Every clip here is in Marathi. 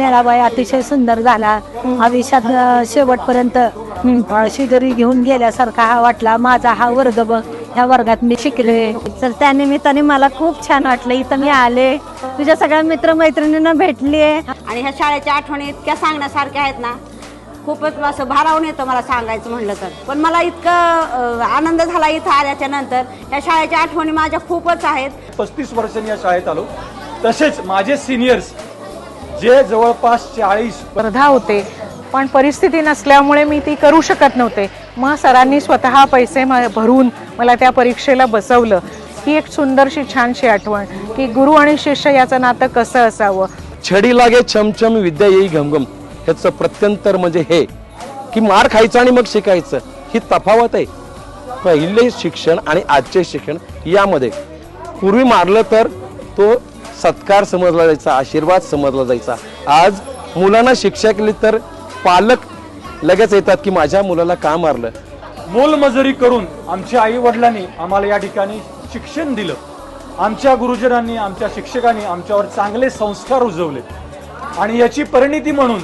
मेळावा अतिशय सुंदर झाला. आयुष्यात शेवटपर्यंत शिदोरी घेऊन गेल्यासारखा हा वाटला. माझा हा वर्ग बघ ह्या वर्गात मी शिकले. तर त्या निमित्ताने मला खूप छान वाटलं. इथं मी आले. तुझ्या सगळ्या मित्रमैत्रिणींना भेटले आणि ह्या शाळेच्या आठवणी इतक्या सांगण्यासारख्या आहेत ना खूपच असं भारावून येतं मला सांगायचं म्हणलं तर. पण मला इतकं आनंद झाला इथं आल्याच्यानंतर. ह्या शाळेच्या आठवणी माझ्या खूपच आहेत. पस्तीस वर्षांनी या शाळेत आलो. तसेच माझे सिनियर्स जे जवळपास चाळीस स्पर्धा होते पण परिस्थिती नसल्यामुळे मी ती करू शकत नव्हते. मग सरांनी स्वतः पैसे म- भरून मला त्या परीक्षेला बसवलं. ही एक सुंदरशी छानशी आठवण की गुरु आणि शिष्य याचं नातं कसं असावं. छडी लागे छमछम विद्या येई घमघम. ह्याचं प्रत्यंतर म्हणजे हे की मार खायचं आणि मग शिकायचं. ही तफावत आहे. पहिले शिक्षण आणि आजचे शिक्षण यामध्ये. पूर्वी मारलं तर तो सत्कार समजला जायचा आशीर्वाद समजला जायचा. आज मुलांना शिक्षा केली तर पालक लगेच येतात की माझ्या मुलाला का मारलं? मोलमजुरी करून आमच्या आई वडिलांनी आम्हाला या ठिकाणी शिक्षण दिलं. आमच्या गुरुजनांनी आमच्या शिक्षकांनी आमच्यावर चांगले संस्कार रुजवले आणि याची परिणिती म्हणून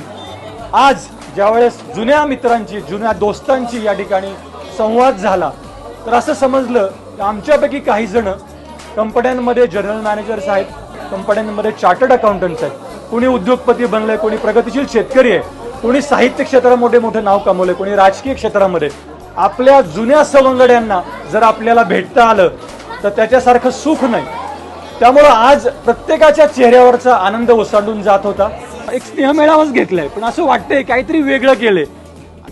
आज ज्यावेळेस जुन्या मित्रांची जुन्या दोस्तांची या ठिकाणी संवाद झाला तर असं समजलं की आमच्यापैकी काही जण कंपन्यांमध्ये जनरल मॅनेजर्स आहेत कंपन्यांमध्ये चार्टर्ड अकाउंटंट्स आहेत. कोणी उद्योगपती बनलंय कोणी प्रगतिशील शेतकरी आहे कोणी साहित्य क्षेत्रात मोठे मोठे नाव कमवले कोणी राजकीय क्षेत्रामध्ये. आपल्या जुन्या सवंगड्यांना जर आपल्याला भेटता आलं तर त्याच्यासारखं सुख नाही. त्यामुळं आज प्रत्येकाच्या चेहऱ्यावरचा आनंद ओसांडून जात होता. एक स्नेहमेळावाच घेतलाय पण असं वाटतंय काहीतरी वेगळं केलंय.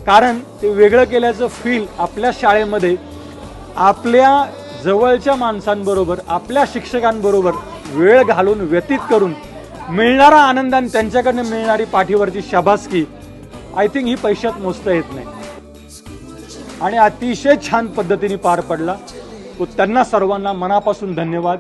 कारण ते वेगळं केल्याचं फील आपल्या शाळेमध्ये आपल्या जवळच्या माणसांबरोबर आपल्या शिक्षकांबरोबर वेळ घालून व्यतीत करून मिळणारा आनंद आणि त्यांच्याकडनं मिळणारी पाठीवरची शाबासकी आय थिंक ही पैशात मोजता येत नाही. आणि अतिशय छान पद्धतीने पार पडला. तो त्यांना सर्वांना मनापासून धन्यवाद.